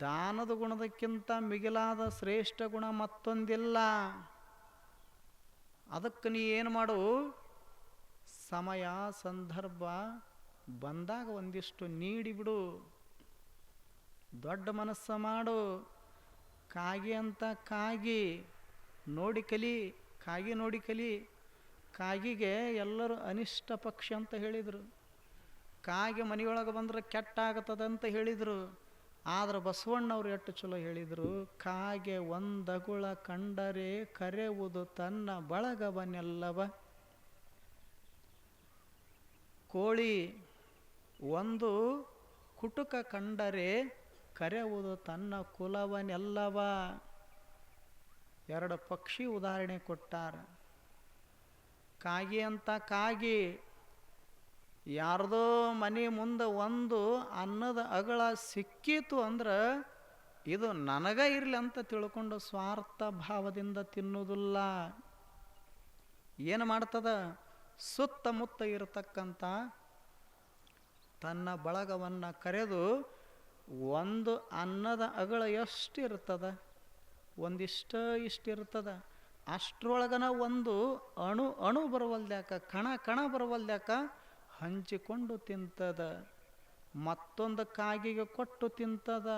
ದಾನದ ಗುಣದಕ್ಕಿಂತ ಮಿಗಿಲಾದ ಶ್ರೇಷ್ಠ ಗುಣ ಮತ್ತೊಂದಿಲ್ಲ. ಅದಕ್ಕೆ ನೀ ಏನು ಮಾಡು? ಸಮಯ, ಸಂದರ್ಭ ಬಂದಾಗ ಒಂದಿಷ್ಟು ನೀಡಿಬಿಡು ದೊಡ್ಡ ಮನಸ್ಸು ಮಾಡು. ಕಾಗಿ ಅಂತ ಕಾಗಿ ನೋಡಿ ಕಲಿ, ಕಾಗಿ ನೋಡಿ ಕಲಿ. ಕಾಗಿಗೆ ಎಲ್ಲರೂ ಅನಿಷ್ಟ ಪಕ್ಷಿ ಅಂತ ಹೇಳಿದರು. ಕಾಗೆ ಮನೆಯೊಳಗೆ ಬಂದ್ರೆ ಕೆಟ್ಟಾಗತ್ತದಂತ ಹೇಳಿದರು. ಆದ್ರೆ ಬಸವಣ್ಣವ್ರು ಎಷ್ಟು ಚಲೋ ಹೇಳಿದರು, ಕಾಗೆ ಒಂದಗುಳ ಕಂಡರೆ ಕರೆವುದು ತನ್ನ ಬಳಗವನೆಲ್ಲವ ಕೋಳಿ ಒಂದು ಕುಟುಕ ಕಂಡರೆ ಕರೆವುದು ತನ್ನ ಕುಲವನೆಲ್ಲವ ಎರಡು ಪಕ್ಷಿ ಉದಾಹರಣೆ ಕೊಟ್ಟಾರ. ಕಾಗಿ ಅಂತ ಕಾಗಿ ಯಾರ್ದೋ ಮನೆ ಮುಂದೆ ಒಂದು ಅನ್ನದ ಅಗಳ ಸಿಕ್ಕಿತು ಅಂದ್ರೆ ಇದು ನನಗ ಇರಲಿ ಅಂತ ತಿಳ್ಕೊಂಡು ಸ್ವಾರ್ಥ ಭಾವದಿಂದ ತಿನ್ನುವುದಿಲ್ಲ. ಏನು ಮಾಡ್ತದ? ಸುತ್ತಮುತ್ತ ಇರತಕ್ಕಂಥ ತನ್ನ ಬಳಗವನ್ನು ಕರೆದು ಒಂದು ಅನ್ನದ ಅಗಳ ಎಷ್ಟು ಇರ್ತದ ಒಂದಿಷ್ಟ ಇಷ್ಟಿರ್ತದ? ಅಷ್ಟರೊಳಗನ ಒಂದು ಅಣು ಅಣು ಬರವಲ್ದ್ಯಾಕ, ಕಣ ಕಣ ಬರವಲ್ದ್ಯಾಕ ಹಂಚಿಕೊಂಡು ತಿಂತದ, ಮತ್ತೊಂದು ಕಾಗಿಗೆ ಕೊಟ್ಟು ತಿಂತದ,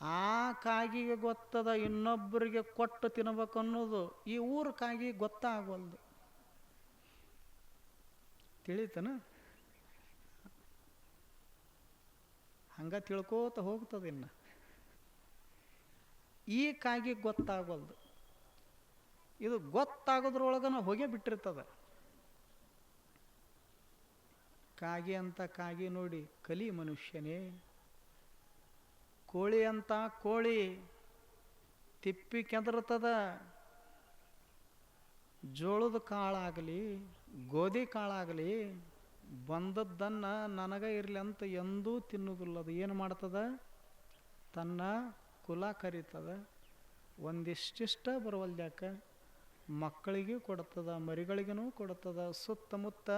ಆ ಕಾಗಿಗೆ ಗೊತ್ತದ, ಇನ್ನೊಬ್ಬರಿಗೆ ಕೊಟ್ಟು ತಿನ್ಬೇಕು ಅನ್ನೋದು ಈ ಊರು ಕಾಗಿ ಗೊತ್ತಾಗಲ್ದು. ತಿಳಿತನ? ಹಂಗ ತಿಳ್ಕೋತ ಹೋಗ್ತದ ಇನ್ನು. ಈ ಕಾಗಿ ಗೊತ್ತಾಗಲ್ದು. ಇದು ಗೊತ್ತಾಗೋದ್ರೊಳಗನ ಹೊಗೆ ಬಿಟ್ಟಿರ್ತದ. ಕಾಗಿ ಅಂತ ಕಾಗಿ ನೋಡಿ, ಕಲಿ ಮನುಷ್ಯನೇ. ಕೋಳಿ ಅಂತ ಕೋಳಿ, ತಿಪ್ಪಿ ಕೆದರ್ತದ ಜೋಳದ ಕಾಳಾಗಲಿ, ಗೋಧಿ ಕಾಳಾಗಲಿ, ಬಂದದ್ದನ್ನು ನನಗ ಇರಲಿ ಅಂತ ಎಂದೂ ತಿನ್ನುವುದಿಲ್ಲ ಅದು ಏನು ಮಾಡ್ತದ? ತನ್ನ ಕುಲ ಕರೀತದ. ಒಂದಿಷ್ಟಿಷ್ಟ ಬರವಲ್ದ್ಯಾಕ? ಮಕ್ಕಳಿಗೂ ಕೊಡ್ತದ ಮರಿಗಳಿಗೂ ಕೊಡ್ತದ, ಸುತ್ತಮುತ್ತ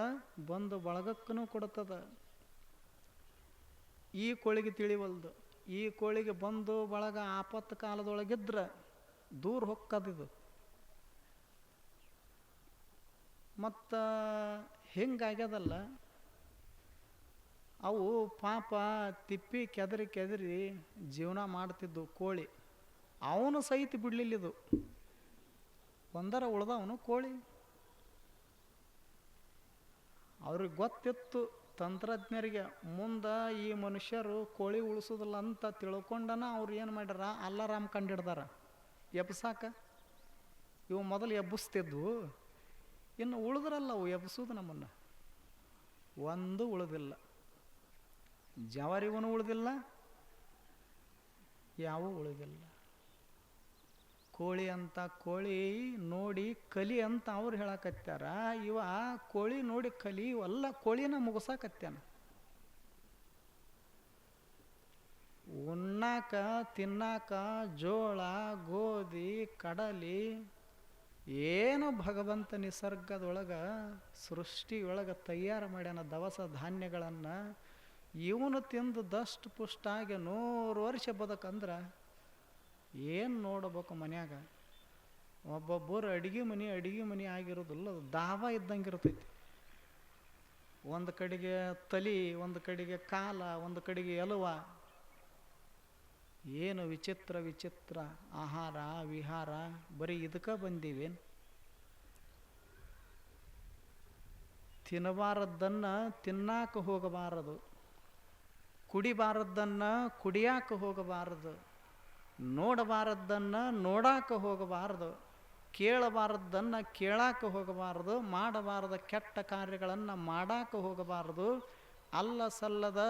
ಬಂದು ಬಳಗಕ್ಕೂ ಕೊಡ್ತದ. ಈ ಕೋಳಿಗೆ ತಿಳಿವಲ್ದು. ಈ ಕೋಳಿಗೆ ಬಂದು ಬಳಗ ಆಪತ್ತು ಕಾಲದೊಳಗಿದ್ರೆ ದೂರ ಹೊಕ್ಕದಿದು. ಮತ್ತು ಹಿಂಗಾಗ್ಯದಲ್ಲ, ಅವು ಪಾಪ ತಿಪ್ಪಿ ಕೆದರಿ ಕೆದರಿ ಜೀವನ ಮಾಡ್ತಿದ್ದು ಕೋಳಿ. ಅವನು ಸಹಿತ ಬಿಡ್ಲಿಲ್ಲಿದು ಒಂದರ ಉಳ್ದವನು ಕೋಳಿ. ಅವ್ರಿಗೆ ಗೊತ್ತಿತ್ತು ತಂತ್ರಜ್ಞರಿಗೆ, ಮುಂದೆ ಈ ಮನುಷ್ಯರು ಕೋಳಿ ಉಳಿಸೋದಿಲ್ಲ ಅಂತ ತಿಳ್ಕೊಂಡನ ಅವ್ರು ಏನು ಮಾಡ್ಯಾರ? ಅಲ್ಲಾರಾಮ್ ಕಂಡಿಡ್ದಾರ. ಎಬ್ಸಾಕ? ಇವು ಮೊದಲು ಎಬ್ಬಿಸ್ತಿದ್ವು ಇನ್ನು ಉಳಿದ್ರಲ್ಲ ಅವು, ಎಬ್ಸೋದು ನಮ್ಮನ್ನು. ಒಂದು ಉಳಿದಿಲ್ಲ. ಜವರಿವನು ಉಳಿದಿಲ್ಲ, ಯಾವ ಉಳಿದಿಲ್ಲ. ಕೋಳಿ ಅಂತ ಕೋಳಿ ನೋಡಿ ಕಲಿ ಅಂತ ಅವ್ರು ಹೇಳಕತ್ತಾರ ಇವ ಕೋಳಿ ನೋಡಿ ಕಲಿ ಇವೆಲ್ಲ ಕೋಳಿನ ಮುಗಿಸಾಕತ್ಯಾನ. ಉಣ್ಣಾಕ, ತಿನ್ನಾಕ, ಜೋಳ, ಗೋಧಿ, ಕಡಲಿ, ಏನು ಭಗವಂತ ನಿಸರ್ಗದೊಳಗೆ ಸೃಷ್ಟಿಯೊಳಗೆ ತಯಾರು ಮಾಡ್ಯಾನ ದವಸ ಧಾನ್ಯಗಳನ್ನು, ಇವನು ತಿಂದು ದಷ್ಟು ಪುಷ್ಟಾಗಿ ನೂರು ವರ್ಷ ಬದುಕಂದ್ರೆ ಏನು ನೋಡಬೇಕು ಮನ್ಯಾಗ? ಒಬ್ಬೊಬ್ಬರು ಅಡಿಗೆ ಮನೆ ಅಡಿಗೆ ಮನೆ ಆಗಿರೋದಿಲ್ಲ ಅದು ದಾವ ಇದ್ದಂಗೆ ಇರ್ತೈತಿ ಒಂದು ಕಡೆಗೆ ತಲೆ, ಒಂದು ಕಡೆಗೆ ಕಾಲ, ಒಂದು ಕಡೆಗೆ ಎಲುವ. ಏನು ವಿಚಿತ್ರ ವಿಚಿತ್ರ ಆಹಾರ, ವಿಹಾರ, ಬರೀ ಇದಕ್ಕೆ ಬಂದೀವೇನು? ತಿನ್ನಬಾರದ್ದನ್ನು ತಿನ್ನಾಕ ಹೋಗಬಾರದು. ಕುಡಿಬಾರದ್ದನ್ನು ಕುಡಿಯಾಕ ಹೋಗಬಾರದು. ನೋಡಬಾರದ್ದನ್ನು ನೋಡಾಕ ಹೋಗಬಾರದು, ಕೇಳಬಾರದ್ದನ್ನು ಕೇಳಾಕ ಹೋಗಬಾರದು, ಮಾಡಬಾರದ ಕೆಟ್ಟ ಕಾರ್ಯಗಳನ್ನು ಮಾಡಾಕ ಹೋಗಬಾರದು. ಅಲ್ಲ ಸಲ್ಲದ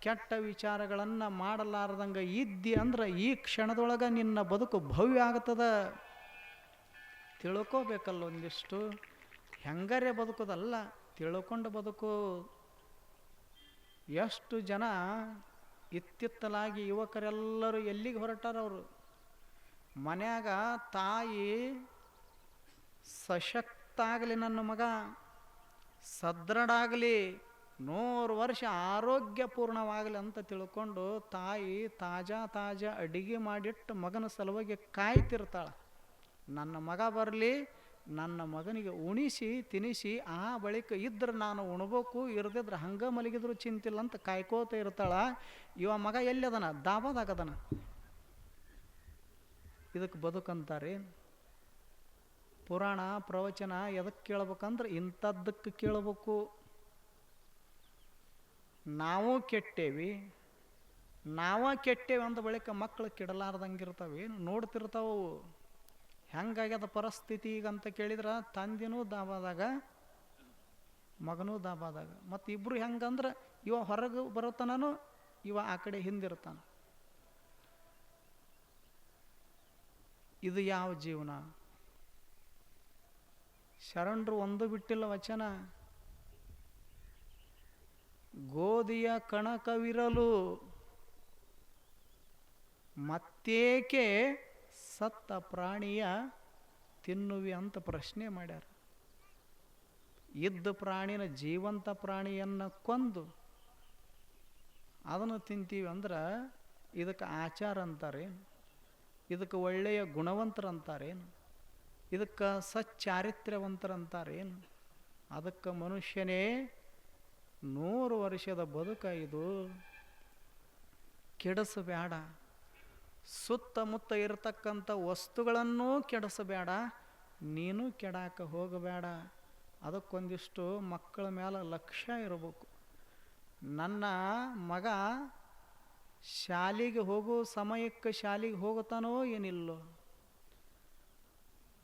ಕೆಟ್ಟ ವಿಚಾರಗಳನ್ನು ಮಾಡಲಾರದಂಗ ಇದ್ದಿ ಅಂದ್ರೆ ಈ ಕ್ಷಣದೊಳಗೆ ನಿನ್ನ ಬದುಕು ಭವ್ಯ ಆಗ್ತದ ತಿಳ್ಕೋಬೇಕಲ್ಲ ಒಂದಿಷ್ಟು. ಹೆಂಗರೆ ಬದುಕೋದಲ್ಲ, ತಿಳ್ಕೊಂಡು ಬದುಕು. ಎಷ್ಟು ಜನ ಇತ್ತಿತ್ತಲಾಗಿ ಯುವಕರೆಲ್ಲರೂ ಎಲ್ಲಿಗೆ ಹೊರಟಾರ ಅವರು? ಮನ್ಯಾಗ ತಾಯಿ ಸಶಕ್ತ ಆಗಲಿ ನನ್ನ ಮಗ, ಸದೃಢಾಗಲಿ ನೂರು ವರ್ಷ ಆರೋಗ್ಯಪೂರ್ಣವಾಗಲಿ ಅಂತ ತಿಳ್ಕೊಂಡು ತಾಯಿ ತಾಜಾ ತಾಜಾ ಅಡಿಗೆ ಮಾಡಿಟ್ಟು ಮಗನ ಸಲುವಾಗಿ ಕಾಯ್ತಿರ್ತಾಳೆ. ನನ್ನ ಮಗ ಬರಲಿ ನನ್ನ ಮಗನಿಗೆ ಉಣಿಸಿ, ತಿನಿಸಿ, ಆ ಬಳಿಕ ಇದ್ರೆ ನಾನು ಉಣ್ಬೇಕು, ಇರದಿದ್ರೆ ಹಂಗೆ ಮಲಗಿದ್ರು ಚಿಂತಿಲ್ಲ ಅಂತ ಕಾಯ್ಕೋತ ಇರ್ತಾಳ. ಇವ ಮಗ ಎಲ್ಲಿದನ? ದಾಬಾದಾಗದನ. ಇದಕ್ಕೆ ಬದುಕಂತಾರೆ. ಪುರಾಣ, ಪ್ರವಚನ ಎದಕ್ಕೆ ಕೇಳ್ಬೇಕಂದ್ರೆ ಇಂಥದ್ದಕ್ಕೆ ಕೇಳಬೇಕು. ನಾವು ಕೆಟ್ಟೇವಿ. ನಾವ ಕೆಟ್ಟೇವೆ ಅಂದ ಬಳಿಕ ಮಕ್ಕಳು ಕೆಡಲಾರ್ದಂಗಿರ್ತಾವೆ ನೋಡ್ತಿರ್ತಾವು ಹೆಂಗಾಗ್ಯದ ಪರಿಸ್ಥಿತಿ ಈಗ ಅಂತ ಕೇಳಿದ್ರೆ, ತಂದಿನೂ ದಾಬಾದಾಗ, ಮಗನೂ ದಾಬಾದಾಗ. ಮತ್ತು ಇಬ್ಬರು ಹೆಂಗಂದ್ರೆ, ಇವ ಹೊರಗೆ ಬರೋತನೂ ಇವ ಆ ಕಡೆ ಹಿಂದಿರ್ತಾನ. ಇದು ಯಾವ ಜೀವನ? ಶರಣರು ಒಂದು ಬಿಟ್ಟಿಲ್ಲ ವಚನ. ಗೋಧಿಯ ಕಣಕವಿರಲು ಮತ್ತೇಕೆ ಸತ್ತ ಪ್ರಾಣಿಯ ತಿನ್ನುವಿ ಅಂತ ಪ್ರಶ್ನೆ ಮಾಡ್ಯಾರ. ಇದ್ದ ಪ್ರಾಣಿನ ಜೀವಂತ ಪ್ರಾಣಿಯನ್ನು ಕೊಂದು ಅದನ್ನು ತಿಂತೀವಿ ಅಂದ್ರೆ ಇದಕ್ಕೆ ಆಚಾರ ಅಂತಾರೇನು? ಇದಕ್ಕೆ ಒಳ್ಳೆಯ ಗುಣವಂತರಂತಾರೇನು ಇದಕ್ಕೆ ಸಚ್ಚಾರಿತ್ರ್ಯವಂತರಂತಾರೇನು? ಅದಕ್ಕೆ ಮನುಷ್ಯನೇ ನೂರು ವರ್ಷದ ಬದುಕ ಇದು. ಕೆಡಿಸಬೇಡ. ಸುತ್ತಮುತ್ತ ಇರತಕ್ಕಂಥ ವಸ್ತುಗಳನ್ನೂ ಕೆಡಿಸಬೇಡ, ನೀನು ಕೆಡಾಕ ಹೋಗಬೇಡ. ಅದಕ್ಕೊಂದಿಷ್ಟು ಮಕ್ಕಳ ಮೇಲೆ ಲಕ್ಷ್ಯ ಇರಬೇಕು. ನನ್ನ ಮಗ ಶಾಲೆಗೆ ಹೋಗೋ ಸಮಯಕ್ಕೆ ಶಾಲೆಗೆ ಹೋಗುತ್ತಾನೋ ಏನಿಲ್ಲೋ?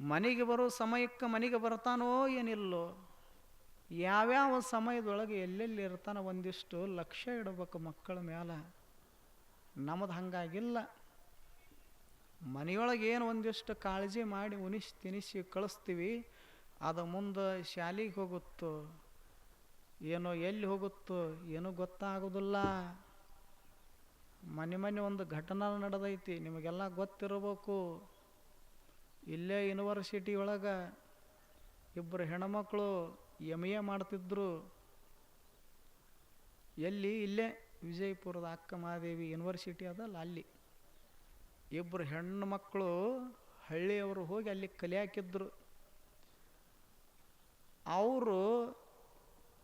ಮನೆಗೆ ಬರೋ ಸಮಯಕ್ಕೆ ಮನೆಗೆ ಬರ್ತಾನೋ ಏನಿಲ್ಲೋ? ಯಾವ್ಯಾವ ಸಮಯದೊಳಗೆ ಎಲ್ಲೆಲ್ಲಿ ಇರ್ತಾನೋ ಒಂದಿಷ್ಟು ಲಕ್ಷ್ಯ ಇಡಬೇಕು ಮಕ್ಕಳ ಮೇಲೆ ನಮ್ದು ಹಂಗಾಗಿಲ್ಲ. ಮನೆಯೊಳಗೆ ಏನು ಒಂದಿಷ್ಟು ಕಾಳಜಿ ಮಾಡಿ ಉಣಿಸಿ, ತಿನಿಸಿ, ಕಳಿಸ್ತೀವಿ. ಅದು ಮುಂದೆ ಶಾಲೆಗೆ ಹೋಗುತ್ತೋ, ಏನೋ ಎಲ್ಲಿ ಹೋಗುತ್ತೋ, ಏನೂ ಗೊತ್ತಾಗೋದಿಲ್ಲ. ಮನೆ ಮನೆ ಒಂದು ಘಟನೆ ನಡೆದೈತಿ, ನಿಮಗೆಲ್ಲ ಗೊತ್ತಿರಬೇಕು. ಇಲ್ಲೇ ಯೂನಿವರ್ಸಿಟಿ ಒಳಗೆ ಇಬ್ಬರು ಹೆಣ್ಮಕ್ಳು ಎಂ ಎ ಮಾಡ್ತಿದ್ರು. ಎಲ್ಲಿ? ಇಲ್ಲೇ ವಿಜಯಪುರದ ಅಕ್ಕ ಮಹಾದೇವಿ ಯೂನಿವರ್ಸಿಟಿ ಅದಲ್ಲ, ಅಲ್ಲಿ. ಇಬ್ಬರು ಹೆಣ್ಣು ಮಕ್ಕಳು ಹಳ್ಳಿಯವರು ಹೋಗಿ ಅಲ್ಲಿ ಕಲಿಯಾಕಿದ್ರು ಅವರು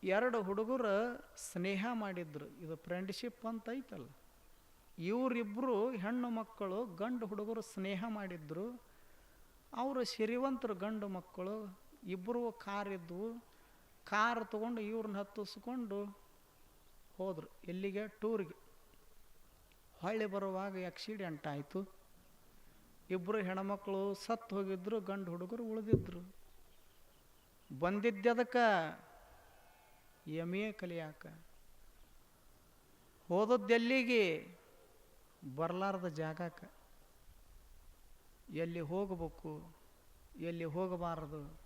ಎರಡು ಹುಡುಗರು ಸ್ನೇಹ ಮಾಡಿದ್ರು. ಇದು ಫ್ರೆಂಡ್ಶಿಪ್ ಅಂತ ಐತಲ್ಲ. ಇವರಿಬ್ಬರು ಹೆಣ್ಣು ಮಕ್ಕಳು ಗಂಡು ಹುಡುಗರು ಸ್ನೇಹ ಮಾಡಿದ್ರು. ಅವರು ಸಿರಿವಂತರು ಗಂಡು ಮಕ್ಕಳು. ಇಬ್ಬರು ಕಾರ್ ಇದ್ವು. ಕಾರ್ ತಗೊಂಡು ಇವ್ರನ್ನ ಹತ್ತಿಸ್ಕೊಂಡು ಹೋದರು. ಎಲ್ಲಿಗೆ? ಟೂರಿಗೆ. ಹೊಳ್ಳಿ ಬರುವಾಗ ಆಕ್ಸಿಡೆಂಟ್ ಆಯಿತು ಇಬ್ಬರು ಹೆಣ್ಮಕ್ಳು ಸತ್ತು ಹೋಗಿದ್ರು, ಗಂಡು ಹುಡುಗರು ಉಳಿದಿದ್ರು. ಬಂದಿದ್ದದಕ್ಕೆ ಎಂ ಎ ಕಲಿಯಾಕ ಹೋದದ್ದೆಲ್ಲಿಗೆ ಬರಲಾರ್ದ ಜಾಗಕ್ಕೆ. ಎಲ್ಲಿ ಹೋಗಬೇಕು, ಎಲ್ಲಿ ಹೋಗಬಾರದು,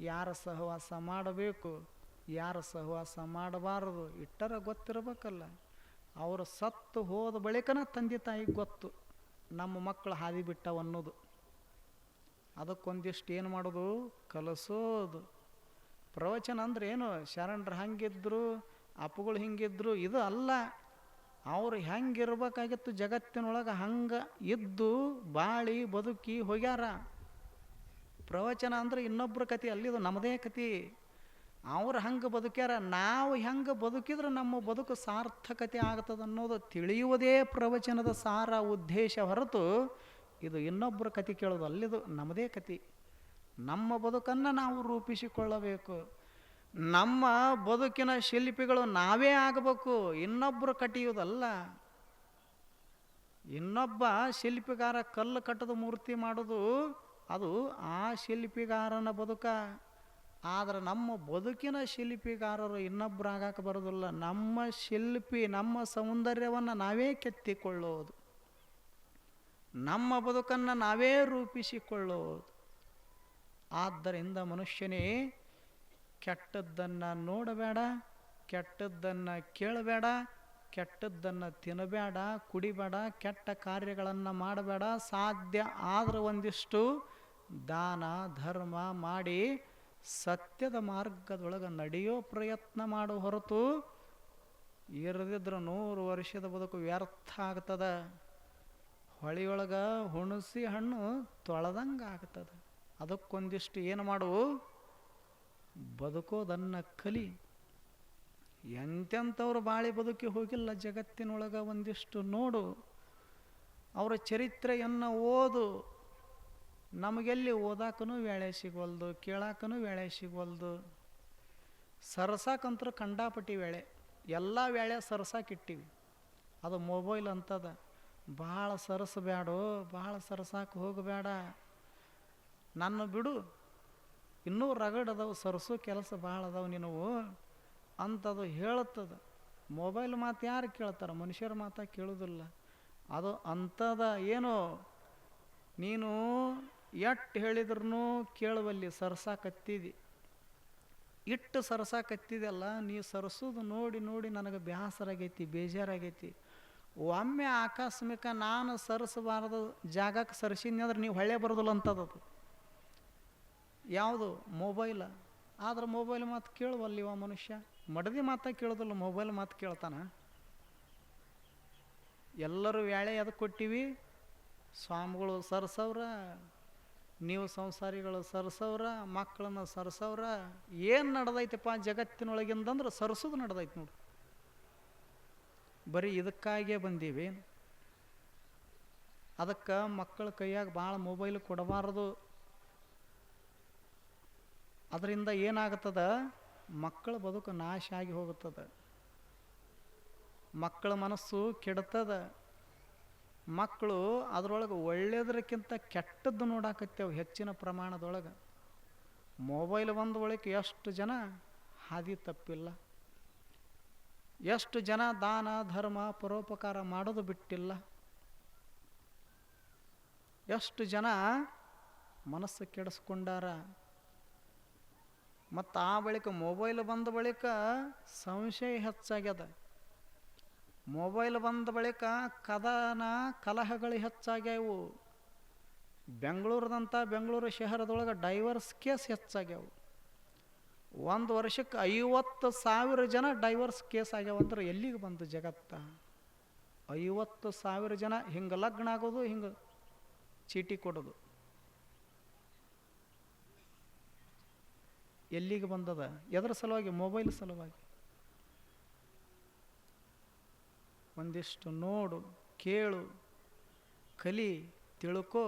ಯಾರ ಸಹವಾಸ ಮಾಡಬೇಕು, ಯಾರ ಸಹವಾಸ ಮಾಡಬಾರದು, ಇಟ್ಟರ ಗೊತ್ತಿರಬೇಕಲ್ಲ. ಅವರು ಸತ್ತು ಹೋದ ಬಳಿಕನ ತಂದೆ ತಾಯಿಗೆ ಗೊತ್ತು ನಮ್ಮ ಮಕ್ಕಳು ಹಾದಿ ಬಿಟ್ಟವು ಅನ್ನೋದು. ಅದಕ್ಕೊಂದಿಷ್ಟು ಏನು ಮಾಡೋದು? ಕಲಸೋದು. ಪ್ರವಚನ ಅಂದ್ರೆ ಏನು? ಶರಣರು ಹಂಗಿದ್ರು, ಅಪ್ಪುಗಳು ಹಿಂಗಿದ್ರು, ಇದು ಅಲ್ಲ. ಅವ್ರು ಹೆಂಗಿರ್ಬೇಕಾಗಿತ್ತು ಜಗತ್ತಿನೊಳಗೆ ಹಂಗೆ ಇದ್ದು ಬಾಳಿ ಬದುಕಿ ಹೋಗ್ಯಾರ. ಪ್ರವಚನ ಅಂದ್ರೆ ಇನ್ನೊಬ್ಬರ ಕತೆ ಅಲ್ಲಿದು ನಮ್ಮದೇ ಕತೆ ಅವ್ರು ಹಂಗೆ ಬದುಕ್ಯಾರ, ನಾವು ಹೆಂಗೆ ಬದುಕಿದ್ರೆ ನಮ್ಮ ಬದುಕು ಸಾರ್ಥಕತೆ ಆಗ್ತದೆ ಅನ್ನೋದು ತಿಳಿಯುವುದೇ ಪ್ರವಚನದ ಸಾರ ಉದ್ದೇಶ ಹೊರತು ಇದು ಇನ್ನೊಬ್ಬರ ಕತೆ ಕೇಳೋದು ಅಲ್ಲಿದು ನಮ್ಮದೇ ಕತೆ ನಮ್ಮ ಬದುಕನ್ನು ನಾವು ರೂಪಿಸಿಕೊಳ್ಳಬೇಕು. ನಮ್ಮ ಬದುಕಿನ ಶಿಲ್ಪಿಗಳು ನಾವೇ ಆಗಬೇಕು ಇನ್ನೊಬ್ಬರು ಕಟ್ಟಿಯುವುದಲ್ಲ ಇನ್ನೊಬ್ಬ ಶಿಲ್ಪಿಗಾರ ಕಲ್ಲು ಕಟ್ಟದ ಮೂರ್ತಿ ಮಾಡೋದು, ಅದು ಆ ಶಿಲ್ಪಿಗಾರನ ಬದುಕ. ಆದರೆ ನಮ್ಮ ಬದುಕಿನ ಶಿಲ್ಪಿಗಾರರು ಇನ್ನೊಬ್ಬರು ಆಗಕ್ಕೆ ಬರೋದಿಲ್ಲ. ನಮ್ಮ ಶಿಲ್ಪಿ, ನಮ್ಮ ಸೌಂದರ್ಯವನ್ನು ನಾವೇ ಕೆತ್ತಿಕೊಳ್ಳೋದು. ನಮ್ಮ ಬದುಕನ್ನು ನಾವೇ ರೂಪಿಸಿಕೊಳ್ಳೋದು. ಆದ್ದರಿಂದ ಮನುಷ್ಯನೇ, ಕೆಟ್ಟದ್ದನ್ನು ನೋಡಬೇಡ, ಕೆಟ್ಟದ್ದನ್ನು ಕೇಳಬೇಡ, ಕೆಟ್ಟದ್ದನ್ನು ತಿನ್ನಬೇಡ, ಕುಡಿಬೇಡ, ಕೆಟ್ಟ ಕಾರ್ಯಗಳನ್ನು ಮಾಡಬೇಡ. ಸಾಧ್ಯ ಆದ್ರೆ ಒಂದಿಷ್ಟು ದಾನ, ಧರ್ಮ ಮಾಡಿ ಸತ್ಯದ ಮಾರ್ಗದೊಳಗೆ ನಡೆಯೋ ಪ್ರಯತ್ನ ಮಾಡೋ ಹೊರತು ಇರದಿದ್ರೆ ನೂರು ವರ್ಷದ ಬದುಕು ವ್ಯರ್ಥ ಆಗ್ತದ. ಹೊಳಿಯೊಳಗೆ ಹುಣಸಿ ಹಣ್ಣು ತೊಳೆದಂಗೆ ಆಗ್ತದೆ. ಅದಕ್ಕೊಂದಿಷ್ಟು ಏನು ಮಾಡು? ಬದುಕೋದನ್ನು ಕಲಿ. ಎಂತೆಂಥವ್ರು ಬಾಳಿ ಬದುಕಿ ಹೋಗಿಲ್ಲ ಜಗತ್ತಿನೊಳಗೆ ಒಂದಿಷ್ಟು ನೋಡು. ಅವರ ಚರಿತ್ರೆಯನ್ನು ಓದು. ನಮಗೆಲ್ಲಿ ಓದಾಕೂ ವೇಳೆ ಸಿಗೋಲ್ದು ಕೇಳಾಕೂ ವೇಳೆ ಸಿಗೋಲ್ದು. ಸರ್ಸಾಕಂತೂ ಕಂಡಾಪಟ್ಟಿ ವೇಳೆ, ಎಲ್ಲ ವೇಳೆ ಸರ್ಸಾಕಿಟ್ಟಿವಿ. ಅದು ಮೊಬೈಲ್ ಅಂತದ. ಭಾಳ ಸರಸಬೇಡೋ ಭಾಳ ಸರಸಾಕ ಹೋಗಬೇಡ ನನ್ನ ಬಿಡು, ಇನ್ನೂ ರಗಡದವು ಸರಸು ಕೆಲಸ ಭಾಳ ಅದಾವೆ ನಿನವು ಅಂತದು ಹೇಳುತ್ತದ. ಮೊಬೈಲ್ ಮಾತು ಯಾರು ಕೇಳ್ತಾರೆ? ಮನುಷ್ಯರ ಮಾತಾ ಕೇಳೋದಿಲ್ಲ. ಅದು ಅಂಥದ ಏನು, ನೀನು ಎಟ್ಟು ಹೇಳಿದ್ರು ಕೇಳುವಲ್ಲಿ ಸರ್ಸಾಕತ್ತಿದಿ ಇಟ್ಟು ಸರ್ಸಾಕತ್ತಿದೆಲ್ಲ ನೀ ಸರಸೋದು ನೋಡಿ ನೋಡಿ ನನಗೆ ಬೇಸರಾಗೈತಿ ಬೇಜಾರಾಗೈತಿ. ಒಮ್ಮೆ ಆಕಸ್ಮಿಕ ನಾನು ಸರಿಸಬಾರ್ದು ಜಾಗಕ್ಕೆ ಸರಿಸಿದ್ನಿ ಅಂದ್ರೆ ನೀವು ಹೊಳ್ಳೆ ಬರೋದಿಲ್ಲ ಅಂತದದು ಯಾವುದು? ಮೊಬೈಲ. ಆದ್ರೆ ಮೊಬೈಲ್ ಮಾತು ಕೇಳುವಲ್ಲಿ ಇವ ಮನುಷ್ಯ? ಮಡದಿ ಮಾತಾ ಕೇಳೋದಿಲ್ಲ, ಮೊಬೈಲ್ ಮಾತು ಕೇಳ್ತಾನ. ಎಲ್ಲರೂ ವ್ಯಾಳೆ ಅದಕ್ಕೆ ಕೊಟ್ಟಿವಿ? ಸ್ವಾಮಿಗಳು ಸರಸವ್ರ ನೀವು ಸಂಸಾರಿಗಳು ಸರಸವ್ರ, ಮಕ್ಕಳನ್ನ ಸರಸವ್ರ, ಏನು ನಡೆದೈತಪ್ಪ ಜಗತ್ತಿನೊಳಗಿಂದಂದ್ರೆ ಸರಸೋದು ನಡೆದೈತೆ ನೋಡಿ. ಬರೀ ಇದಕ್ಕಾಗೇ ಬಂದೀವಿ. ಅದಕ್ಕೆ ಮಕ್ಕಳ ಕೈಯಾಗ ಭಾಳ ಮೊಬೈಲ್ ಕೊಡಬಾರದು. ಅದರಿಂದ ಏನಾಗುತ್ತದ? ಮಕ್ಕಳ ಬದುಕು ನಾಶ ಆಗಿ ಹೋಗುತ್ತದೆ. ಮಕ್ಕಳ ಮನಸ್ಸು ಕೆಡ್ತದ ಮಕ್ಕಳು ಅದರೊಳಗೆ ಒಳ್ಳೆಯದಕ್ಕಿಂತ ಕೆಟ್ಟದ್ದು ನೋಡಾಕತ್ತೇವೆ ಹೆಚ್ಚಿನ ಪ್ರಮಾಣದೊಳಗೆ. ಮೊಬೈಲ್ ಬಂದ ಬಳಿಕ ಎಷ್ಟು ಜನ ಹಾದಿ ತಪ್ಪಿಲ್ಲ. ಎಷ್ಟು ಜನ ದಾನ, ಧರ್ಮ, ಪರೋಪಕಾರ ಮಾಡೋದು ಬಿಟ್ಟಿಲ್ಲ. ಎಷ್ಟು ಜನ ಮನಸ್ಸು ಕೆಡಿಸ್ಕೊಂಡಾರ. ಮತ್ತು ಆ ಬಳಿಕ ಮೊಬೈಲ್ ಬಂದ ಬಳಿಕ ಸಂಶಯ ಹೆಚ್ಚಾಗ್ಯದ. ಮೊಬೈಲ್ ಬಂದ ಬಳಿಕ ಕದನ ಕಲಹಗಳು ಹೆಚ್ಚಾಗ್ಯಾವು. ಬೆಂಗಳೂರದಂಥ ಬೆಂಗಳೂರು ಶಹರದೊಳಗೆ ಡೈವರ್ಸ್ ಕೇಸ್ ಹೆಚ್ಚಾಗ್ಯಾವು. ಒಂದು ವರ್ಷಕ್ಕೆ ಐವತ್ತು ಸಾವಿರ ಜನ ಡೈವರ್ಸ್ ಕೇಸ್ ಆಗ್ಯಾವಂದ್ರೆ ಎಲ್ಲಿಗೆ ಬಂತು ಜಗತ್ತ? ಐವತ್ತು ಸಾವಿರ ಜನ ಹಿಂಗೆ ಲಗ್ನ ಆಗೋದು, ಹಿಂಗೆ ಚೀಟಿ ಕೊಡೋದು. ಎಲ್ಲಿಗೆ ಬಂದದ? ಎದರ ಸಲುವಾಗಿ? ಮೊಬೈಲ್ ಸಲುವಾಗಿ. ಒಂದಿಷ್ಟು ನೋಡು, ಕೇಳು, ಕಲಿ, ತಿಳ್ಕೋ,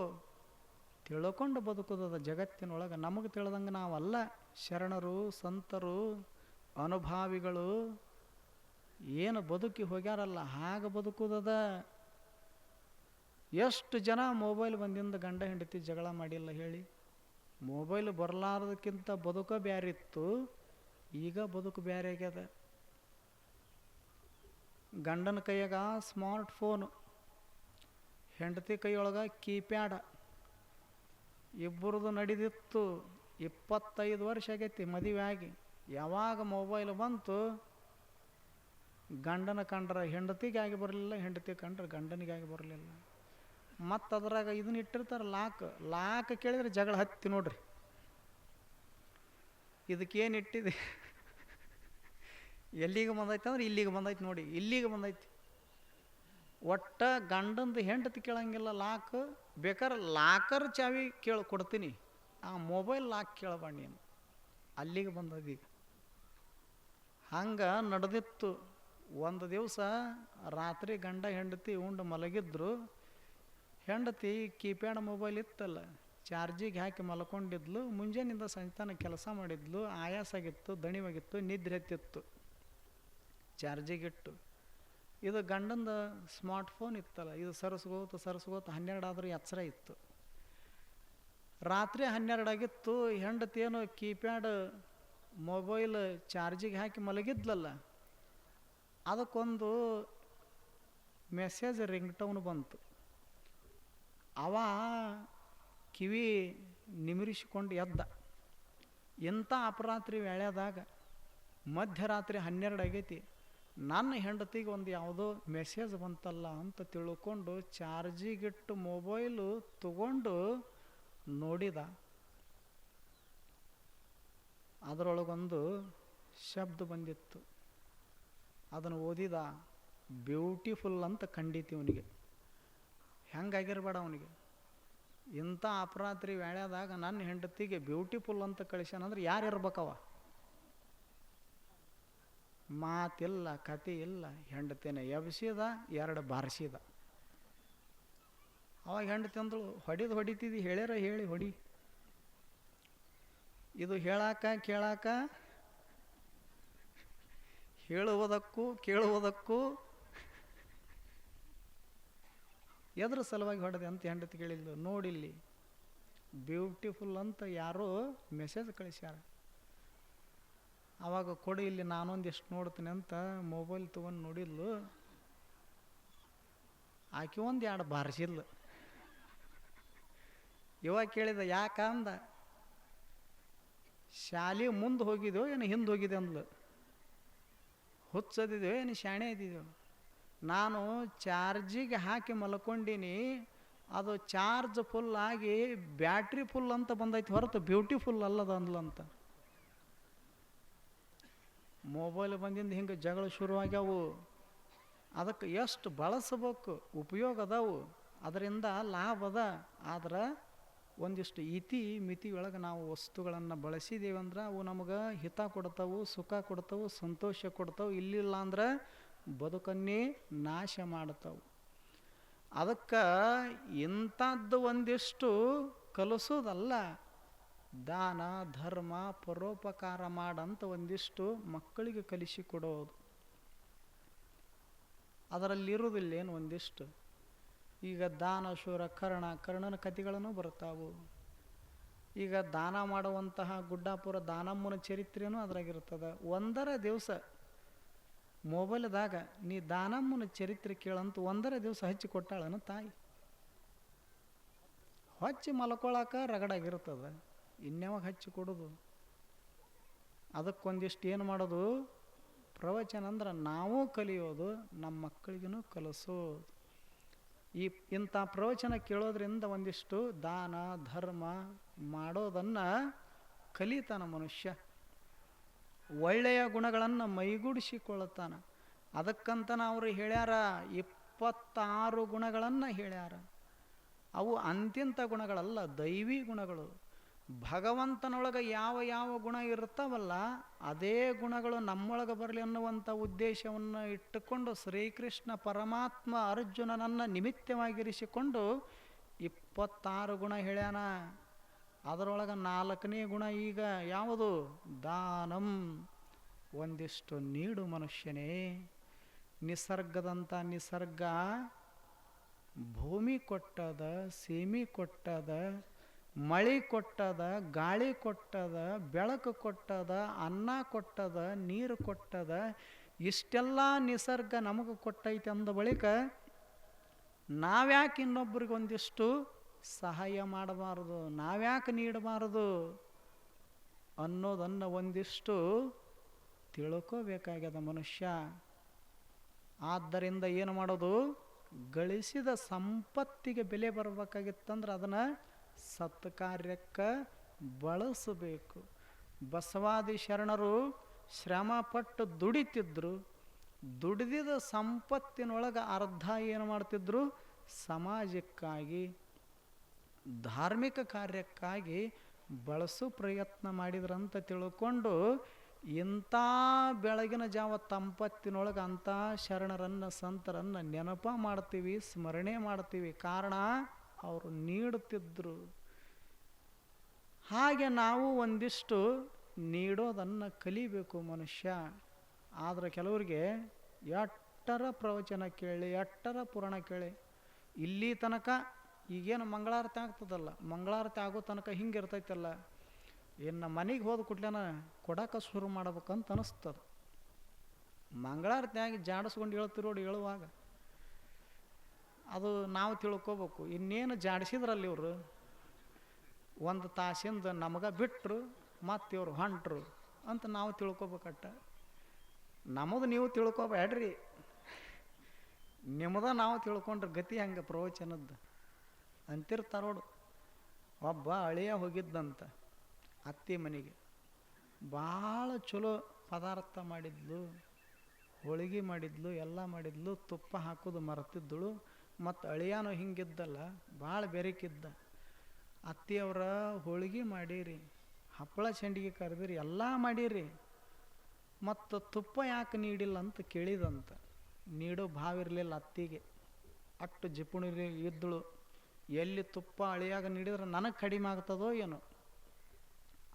ತಿಳ್ಕೊಂಡು ಬದುಕೋದದ ಜಗತ್ತಿನೊಳಗೆ ನಮಗೆ ತಿಳಿದಂಗೆ ನಾವಲ್ಲ. ಶರಣರು, ಸಂತರು, ಅನುಭಾವಿಗಳು ಏನು ಬದುಕಿ ಹೋಗ್ಯಾರಲ್ಲ, ಹಾಗೆ ಬದುಕುದದ? ಎಷ್ಟು ಜನ ಮೊಬೈಲ್ ಬಂದಿಂದ ಗಂಡ ಹೆಂಡತಿ ಜಗಳ ಮಾಡಿಲ್ಲ ಹೇಳಿ? ಮೊಬೈಲ್ ಬರಲಾರ್ದಕ್ಕಿಂತ ಬದುಕ ಬ್ಯಾರಿತ್ತು, ಈಗ ಬದುಕು ಬ್ಯಾರೆ ಆಗ್ಯದ. ಗಂಡನ ಕೈಯಾಗ ಸ್ಮಾರ್ಟ್ ಫೋನು, ಹೆಂಡತಿ ಕೈಯೊಳಗೆ ಕೀಪ್ಯಾಡ. ಇಬ್ಬರದು ನಡೆದಿತ್ತು, ಇಪ್ಪತ್ತೈದು ವರ್ಷ ಆಗೈತಿ ಮದುವೆ ಆಗಿ. ಯಾವಾಗ ಮೊಬೈಲ್ ಬಂತು, ಗಂಡನ ಕಂಡ್ರೆ ಹೆಂಡತಿಗೆ ಆಗಿ ಬರಲಿಲ್ಲ, ಹೆಂಡತಿ ಕಂಡ್ರೆ ಗಂಡನಿಗೆ ಆಗಿ ಬರಲಿಲ್ಲ. ಮತ್ತು ಅದ್ರಾಗ ಇದನ್ನ ಇಟ್ಟಿರ್ತಾರೆ ಲಾಕ್. ಲಾಕ್ ಕೇಳಿದ್ರೆ ಜಗಳ ಹತ್ತಿ ನೋಡ್ರಿ. ಇದಕ್ಕೇನು ಇಟ್ಟಿದೆ? ಎಲ್ಲಿಗೆ ಬಂದೈತೆ ಅಂದ್ರೆ ಇಲ್ಲಿಗೆ ಬಂದೈತೆ ನೋಡಿ, ಇಲ್ಲಿಗೆ ಬಂದೈತಿ. ಒಟ್ಟ ಗಂಡಂದು ಹೆಂಡತಿ ಕೇಳಂಗಿಲ್ಲ, ಲಾಕ್ ಬೇಕಾದ್ರೆ ಲಾಕರ್ ಚಾವಿ ಕೇಳಿ ಕೊಡ್ತೀನಿ. ಆ ಮೊಬೈಲ್ ಲಾಕ್ ಕೇಳಬೇಡ ನೀನು. ಅಲ್ಲಿಗೆ ಬಂದದೀಗ ಹಂಗೆ ನಡೆದಿತ್ತು. ಒಂದು ದಿವಸ ರಾತ್ರಿ ಗಂಡ ಹೆಂಡತಿ ಉಂಡು ಮಲಗಿದ್ರು. ಹೆಂಡತಿ ಕೀಪ್ಯಾಡ್ ಮೊಬೈಲ್ ಇತ್ತಲ್ಲ, ಚಾರ್ಜಿಗೆ ಹಾಕಿ ಮಲ್ಕೊಂಡಿದ್ಲು. ಮುಂಜಾನಿಂದ ಸಂತಾನ ಕೆಲಸ ಮಾಡಿದ್ಲು. ಆಯಾಸ ಆಗಿತ್ತು, ದಣಿವಾಗಿತ್ತು, ನಿದ್ರೆ ಎತ್ತಿತ್ತು. ಚಾರ್ಜಿಗಿಟ್ಟು. ಇದು ಗಂಡಂದು ಸ್ಮಾರ್ಟ್ ಫೋನ್ ಇತ್ತಲ್ಲ, ಇದು ಸರಸ್ಗೋತು ಸರಸ್ಗೋತು ಹನ್ನೆರಡು ಆದರೂ ಎಚ್ಚರ ಇತ್ತು. ರಾತ್ರಿ ಹನ್ನೆರಡು ಆಗಿತ್ತು ಹೆಂಡತಿ ಏನು ಕೀಪ್ಯಾಡ್ ಮೊಬೈಲ್ ಚಾರ್ಜಿಗೆ ಹಾಕಿ ಮಲಗಿದ್ಲಲ್ಲ, ಅದಕ್ಕೊಂದು ಮೆಸೇಜ್ ರಿಂಗ್ ಟೌನ್ ಬಂತು. ಅವ ಕಿವಿ ನಿಮಿರಿಸಿಕೊಂಡು ಎದ್ದ. ಇಂಥ ಅಪರಾತ್ರಿ ವೇಳೆದಾಗ ಮಧ್ಯರಾತ್ರಿ ಹನ್ನೆರಡು ಆಗೈತಿ ನನ್ನ ಹೆಂಡತಿಗೆ ಒಂದು ಯಾವುದೋ ಮೆಸೇಜ್ ಬಂತಲ್ಲ ಅಂತ ತಿಳ್ಕೊಂಡು ಚಾರ್ಜಿಗಿಟ್ಟು ಮೊಬೈಲು ತಗೊಂಡು ನೋಡಿದ. ಅದರೊಳಗೊಂದು ಶಬ್ದ ಬಂದಿತ್ತು. ಅದನ್ನು ಓದಿದ. ಬ್ಯೂಟಿಫುಲ್ ಅಂತ ಖಂಡಿತಿ ಅವನಿಗೆ ಹೆಂಗಾಗಿರ್ಬೇಡ ಅವನಿಗೆ. ಇಂಥ ಅಪರಾತ್ರಿ ವೇಳ್ಯಾದಾಗ ನನ್ನ ಹೆಂಡತಿಗೆ ಬ್ಯೂಟಿಫುಲ್ ಅಂತ ಕಳಿಸ್ಯಾನಂದ್ರೆ ಯಾರು ಇರ್ಬೇಕವ? ಮಾತಿಲ್ಲ ಕತೆ ಇಲ್ಲ. ಹೆಂಡತಿನ ಎಬ್ಸಿದ, ಎರಡು ಬಾರಿಸಿದ. ಅವಾಗ ಹೆಂಡತಿ ಅಂದಳು, ಹೊಡಿದು ಹೊಡಿತಿದ್ದಿ ಹೇಳ್ಯಾರ ಹೇಳಿ, ಹೊಡಿ. ಇದು ಹೇಳಾಕ, ಕೇಳಾಕ, ಹೇಳುವುದಕ್ಕೂ, ಕೇಳುವುದಕ್ಕೂ ಎದ್ರ ಸಲುವಾಗಿ ಹೊಡೆದೆ ಅಂತ ಹೆಂಡತಿ ಕೇಳಿದ್ಲು. ನೋಡಿಲ್ಲಿ, ಬ್ಯೂಟಿಫುಲ್ ಅಂತ ಯಾರೋ ಮೆಸೇಜ್ ಕಳಿಸ್ಯಾರ. ಅವಾಗ ಕೊಡು, ಇಲ್ಲಿ ನಾನೊಂದಿಷ್ಟು ನೋಡ್ತೀನಿ ಅಂತ ಮೊಬೈಲ್ ತೊಗೊಂಡು ನೋಡಿದ್ಲು. ಆಕೆ ಒಂದು ಎರಡು ಬಾರಿಸಿದ್ಲು. ಇವಾಗ ಕೇಳಿದ ಯಾಕಂದ ಶಾಲೆ ಮುಂದೆ ಹೋಗಿದ್ದೆವು ಏನು ಹಿಂದೆ ಹೋಗಿದೆ ಅಂದ್ಲು. ಹುಚ್ಚದಿದೆಯೋ ಏನು ಶಾಣೆ ಇದ್ದಿದ್ದೆವು ನಾನು ಚಾರ್ಜಿಗೆ ಹಾಕಿ ಮಲ್ಕೊಂಡೀನಿ, ಅದು ಚಾರ್ಜ್ ಫುಲ್ ಆಗಿ ಬ್ಯಾಟ್ರಿ ಫುಲ್ ಅಂತ ಬಂದೈತಿ ಹೊರತು ಬ್ಯೂಟಿಫುಲ್ ಅಲ್ಲದ ಅಂದ್ಲಂತ ಮೊಬೈಲ್ ಬಂದಿಂದ ಹಿಂಗೆ ಜಗಳ ಶುರುವಾಗ್ಯಾವು ಅದಕ್ಕೆ ಎಷ್ಟು ಬಳಸಬೇಕು, ಉಪಯೋಗ ಅದಾವು. ಅದರಿಂದ ಲಾಭ ಅದ. ಆದ್ರೆ ಒಂದಿಷ್ಟು ಇತಿ ಮಿತಿ ಒಳಗೆ ನಾವು ವಸ್ತುಗಳನ್ನು ಬಳಸಿದೇವೆ ಅಂದ್ರೆ ಅವು ನಮಗೆ ಹಿತ ಕೊಡ್ತಾವು, ಸುಖ ಕೊಡ್ತಾವು, ಸಂತೋಷ ಕೊಡ್ತಾವು. ಇಲ್ಲಿಲ್ಲ ಅಂದ್ರೆ ಬದುಕನ್ನೇ ನಾಶ ಮಾಡ್ತಾವು. ಅದಕ್ಕೆ ಇಂಥದ್ದು ಒಂದಿಷ್ಟು ಕಲಿಸೋದಲ್ಲ. ದಾನ, ಧರ್ಮ, ಪರೋಪಕಾರ ಮಾಡಂತ ಒಂದಿಷ್ಟು ಮಕ್ಕಳಿಗೆ ಕಲಿಸಿಕೊಡೋದು ಅದರಲ್ಲಿರುವುದಿಲ್ಲ ಏನು ಒಂದಿಷ್ಟು? ಈಗ ದಾನ, ಶೂರ, ಕರ್ಣ, ಕರ್ಣನ ಕಥೆಗಳನ್ನು ಬರ್ತಾವು ಈಗ ದಾನ ಮಾಡುವಂತಹ ಗುಡ್ಡಾಪುರ ದಾನಮ್ಮನ ಚರಿತ್ರೆಯೂ ಅದ್ರಾಗಿರ್ತದೆ ಒಂದರ ದಿವಸ ಮೊಬೈಲ್ದಾಗ ನೀ ದಾನಮ್ಮನ ಚರಿತ್ರೆ ಕೇಳಂತ ಒಂದರ ದಿವಸ ಹಚ್ಚಿ ಕೊಟ್ಟಾಳನ ತಾಯಿ. ಹಚ್ಚಿ ಮಲ್ಕೊಳಕ ರಗಡಾಗಿರ್ತದೆ ಇನ್ಯಾವಾಗ ಹಚ್ಚಿ ಕೊಡೋದು? ಅದಕ್ಕೊಂದಿಷ್ಟು ಏನು ಮಾಡೋದು? ಪ್ರವಚನ ಅಂದ್ರೆ ನಾವು ಕಲಿಯೋದು, ನಮ್ಮ ಮಕ್ಕಳಿಗೂ ಕಲಿಸೋದು. ಈ ಇಂಥ ಪ್ರವಚನ ಕೇಳೋದ್ರಿಂದ ಒಂದಿಷ್ಟು ದಾನ, ಧರ್ಮ ಮಾಡೋದನ್ನು ಕಲಿತಾನ ಮನುಷ್ಯ. ಒಳ್ಳೆಯ ಗುಣಗಳನ್ನು ಮೈಗೂಡಿಸಿಕೊಳ್ಳುತ್ತಾನೆ. ಅದಕ್ಕಂತನ ಅವರು ಹೇಳ್ಯಾರ, ಇಪ್ಪತ್ತಾರು ಗುಣಗಳನ್ನು ಹೇಳ್ಯಾರ. ಅವು ಅಂತ್ಯಂತ ಗುಣಗಳಲ್ಲ, ದೈವಿ ಗುಣಗಳು. ಭಗವಂತನೊಳಗೆ ಯಾವ ಯಾವ ಗುಣ ಇರ್ತಾವಲ್ಲ ಅದೇ ಗುಣಗಳು ನಮ್ಮೊಳಗೆ ಬರಲಿ ಅನ್ನುವಂಥ ಉದ್ದೇಶವನ್ನು ಇಟ್ಟುಕೊಂಡು ಶ್ರೀಕೃಷ್ಣ ಪರಮಾತ್ಮ ಅರ್ಜುನನನ್ನು ನಿಮಿತ್ತವಾಗಿರಿಸಿಕೊಂಡು ಇಪ್ಪತ್ತಾರು ಗುಣ ಹೇಳ್ಯಾನ. ಅದರೊಳಗೆ ನಾಲ್ಕನೇ ಗುಣ ಈಗ ಯಾವುದು? ದಾನಂ. ಒಂದಿಷ್ಟು ನೀಡು ಮನುಷ್ಯನೇ. ನಿಸರ್ಗದಂಥ ನಿಸರ್ಗ ಭೂಮಿ ಕೊಟ್ಟದ, ಸೀಮಿ ಕೊಟ್ಟದ ಮಳೆ ಕೊಟ್ಟದ, ಗಾಳಿ ಕೊಟ್ಟದ, ಬೆಳಕು ಕೊಟ್ಟದ, ಅನ್ನ ಕೊಟ್ಟದ, ನೀರು ಕೊಟ್ಟದ, ಇಷ್ಟೆಲ್ಲ ನಿಸರ್ಗ ನಮಗೆ ಕೊಟ್ಟೈತೆ ಅಂದ ಬಳಿಕ ನಾವ್ಯಾಕೆ ಇನ್ನೊಬ್ರಿಗೆ ಒಂದಿಷ್ಟು ಸಹಾಯ ಮಾಡಬಾರದು, ನಾವ್ಯಾಕೆ ನೀಡಬಾರದು ಅನ್ನೋದನ್ನು ಒಂದಿಷ್ಟು ತಿಳ್ಕೋಬೇಕಾಗ್ಯದ ಮನುಷ್ಯ. ಆದ್ದರಿಂದ ಏನು ಮಾಡೋದು? ಗಳಿಸಿದ ಸಂಪತ್ತಿಗೆ ಬೆಲೆ ಬರಬೇಕಾಗಿತ್ತಂದ್ರೆ ಅದನ್ನು ಸತ್ಕಾರ್ಯಕ್ಕೆ ಬಳಸಬೇಕು. ಬಸವಾದಿ ಶರಣರು ಶ್ರಮಪಟ್ಟು ದುಡಿತಿದ್ರು. ದುಡಿದಿದ ಸಂಪತ್ತಿನೊಳಗೆ ಅರ್ಧ ಏನು ಮಾಡ್ತಿದ್ರು? ಸಮಾಜಕ್ಕಾಗಿ, ಧಾರ್ಮಿಕ ಕಾರ್ಯಕ್ಕಾಗಿ ಬಳಸೋ ಪ್ರಯತ್ನ ಮಾಡಿದ್ರಂತ ತಿಳ್ಕೊಂಡು ಇಂಥ ಬೆಳಗಿನ ಜಾವ ತಂಪತ್ತಿನೊಳಗೆ ಅಂಥ ಶರಣರನ್ನು, ಸಂತರನ್ನು ನೆನಪ ಮಾಡ್ತೀವಿ, ಸ್ಮರಣೆ ಮಾಡ್ತೀವಿ. ಕಾರಣ ಅವರು ನೀಡುತ್ತಿದ್ದರು ಹಾಗೆ ನಾವು ಒಂದಿಷ್ಟು ನೀಡೋದನ್ನು ಕಲಿಬೇಕು ಮನುಷ್ಯ. ಆದರೆ ಕೆಲವರಿಗೆ ಎಟ್ಟರ ಪ್ರವಚನ ಕೇಳಿ ಎಟ್ಟರ ಪುರಾಣ ಕೇಳಿ. ಇಲ್ಲಿ ತನಕ ಈಗೇನು ಮಂಗಳಾರತಿ ಆಗ್ತದಲ್ಲ, ಮಂಗಳಾರತಿ ಆಗೋ ತನಕ ಹಿಂಗೆ ಇರ್ತೈತಲ್ಲ. ಇನ್ನು ಮನೆಗೆ ಹೋದ ಕೂಡ್ಲೇನ ಕೊಡಕ್ಕೆ ಶುರು ಮಾಡ್ಬೇಕಂತ ಅನಿಸ್ತದೆ. ಮಂಗಳಾರತಿಯಾಗಿ ಜಾಡಿಸ್ಕೊಂಡು ಹೇಳ್ತಿರೋಡು ಹೇಳುವಾಗ ಅದು ನಾವು ತಿಳ್ಕೋಬೇಕು. ಇನ್ನೇನು ಜಾಡಿಸಿದ್ರಲ್ಲಿ ಇವರು? ಒಂದು ತಾಸಿಂದ ನಮಗೆ ಬಿಟ್ಟರು ಮತ್ತು ಇವರು ಹೊಂಟ್ರು ಅಂತ ನಾವು ತಿಳ್ಕೊಬೇಕಟ್ಟ. ನಮ್ಮದು ನೀವು ತಿಳ್ಕೊಬೇಡ್ರಿ ನಿಮ್ಮದ ನಾವು ತಿಳ್ಕೊಂಡ್ರೆ ಗತಿ ಹಂಗೆ ಪ್ರವಚನದ್ದು? ಅಂತಿರ್ತಾರೋಡು ಒಬ್ಬ ಅಳಿಯ ಹೋಗಿದ್ದಂತ ಅತ್ತಿ ಮನೆಗೆ. ಭಾಳ ಚಲೋ ಪದಾರ್ಥ ಮಾಡಿದ್ಲು, ಹೋಳಿಗೆ ಮಾಡಿದ್ಲು, ಎಲ್ಲ ಮಾಡಿದ್ಲು, ತುಪ್ಪ ಹಾಕೋದು ಮರೆತಿದ್ದಳು. ಮತ್ತು ಅಳಿಯಾನು ಹಿಂಗಿದ್ದಲ್ಲ ಭಾಳ ಬೆರಕಿದ್ದ. ಅತ್ತಿಯವರ ಹೋಳಿಗೆ ಮಾಡೀರಿ, ಹಪ್ಪಳ ಚೆಂಡಿಗೆ ಕರೆದಿರಿ, ಎಲ್ಲ ಮಾಡೀರಿ, ಮತ್ತು ತುಪ್ಪ ಯಾಕೆ ನೀಡಿಲ್ಲ ಅಂತ ಕೇಳಿದಂತ. ನೀಡೋ ಭಾವ ಇರಲಿಲ್ಲ ಅತ್ತಿಗೆ. ಅಟ್ಟು ಜಿಪುಣಿ ಇದ್ದಳು ಎಲ್ಲಿ ತುಪ್ಪ ಅಳಿಯಾಗ ನೀಡಿದ್ರೆ ನನಗೆ ಕಡಿಮೆ ಆಗ್ತದೋ ಏನೋ.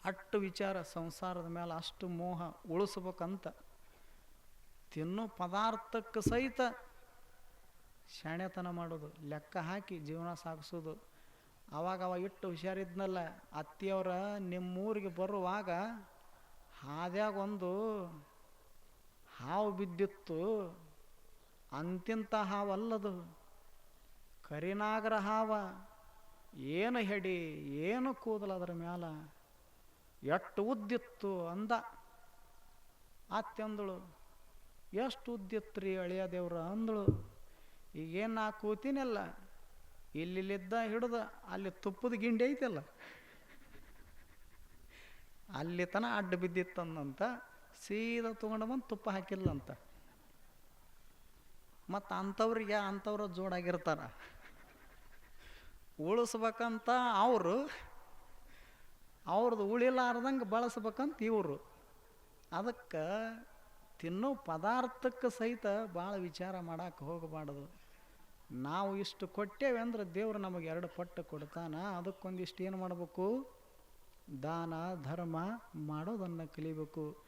ಅಟ್ಟು ವಿಚಾರ ಸಂಸಾರದ ಮೇಲೆ ಅಷ್ಟು ಮೋಹ ಉಳಿಸ್ಬೇಕಂತ. ತಿನ್ನೋ ಪದಾರ್ಥಕ್ಕೆ ಸಹಿತ ಶಾಣೆತನ ಮಾಡೋದು, ಲೆಕ್ಕ ಹಾಕಿ ಜೀವನ ಸಾಗಿಸೋದು. ಅವಾಗ ಅವ ಇಟ್ಟು ಹುಷಾರಿದ್ನಲ್ಲ, ಅತ್ತಿಯವರ ನಿಮ್ಮೂರಿಗೆ ಬರುವಾಗ ಹಾದ್ಯಾಗ ಒಂದು ಹಾವು ಬಿದ್ದಿತ್ತು. ಅಂತಿಂತ ಹಾವಲ್ಲದು. ಕರಿನಾಗರ ಹಾವ, ಏನು ಹೆಡಿ, ಏನು ಕೂದಲ ಅದರ ಮ್ಯಾಲ? ಎಷ್ಟು ಉದ್ದಿತ್ತು ಅಂದ. ಅತ್ತೆಂದಳು, ಎಷ್ಟು ಉದ್ದಿತ್ತು ರೀ ಅಳಿಯ ದೇವ್ರ ಅಂದಳು. ಈಗೇನು ನಾ ಕೂತೀನಲ್ಲ, ಇಲ್ಲಿಲ್ಲಿದ್ದ ಹಿಡ್ದು ಅಲ್ಲಿ ತುಪ್ಪದ ಗಿಂಡಿ ಐತಲ್ಲ. ಅಲ್ಲಿ ತನ ಅಡ್ಡ ಬಿದ್ದಿತ್ತಂದಂತ ಸೀದಾ ತೊಗೊಂಡು ಬಂದು ತುಪ್ಪ ಹಾಕಿಲ್ಲಂತ ಮತ್ತು ಅಂಥವ್ರಿಗೆ ಅಂಥವ್ರ ಜೋಡಾಗಿರ್ತಾರ. ಉಳಿಸ್ಬೇಕಂತ ಅವರು ಅವ್ರದ್ದು ಉಳಿಲಾರ್ದಂಗೆ ಬಳಸ್ಬೇಕಂತ ಇವರು. ಅದಕ್ಕೆ ತಿನ್ನೋ ಪದಾರ್ಥಕ್ಕೆ ಸಹಿತ ಭಾಳ ವಿಚಾರ ಮಾಡಕ್ಕೆ ಹೋಗಬಾರ್ದು. ನಾವು ಇಷ್ಟು ಕೊಟ್ಟೇವೆ ಅಂದ್ರೆ ದೇವ್ರು ನಮಗೆ ಎರಡು ಪಟ್ಟು ಕೊಡ್ತಾನ, ಅದಕ್ಕೊಂದಿಷ್ಟು ಏನು ಮಾಡಬೇಕು? ದಾನ, ಧರ್ಮ ಮಾಡೋದನ್ನು ಕಲಿಬೇಕು.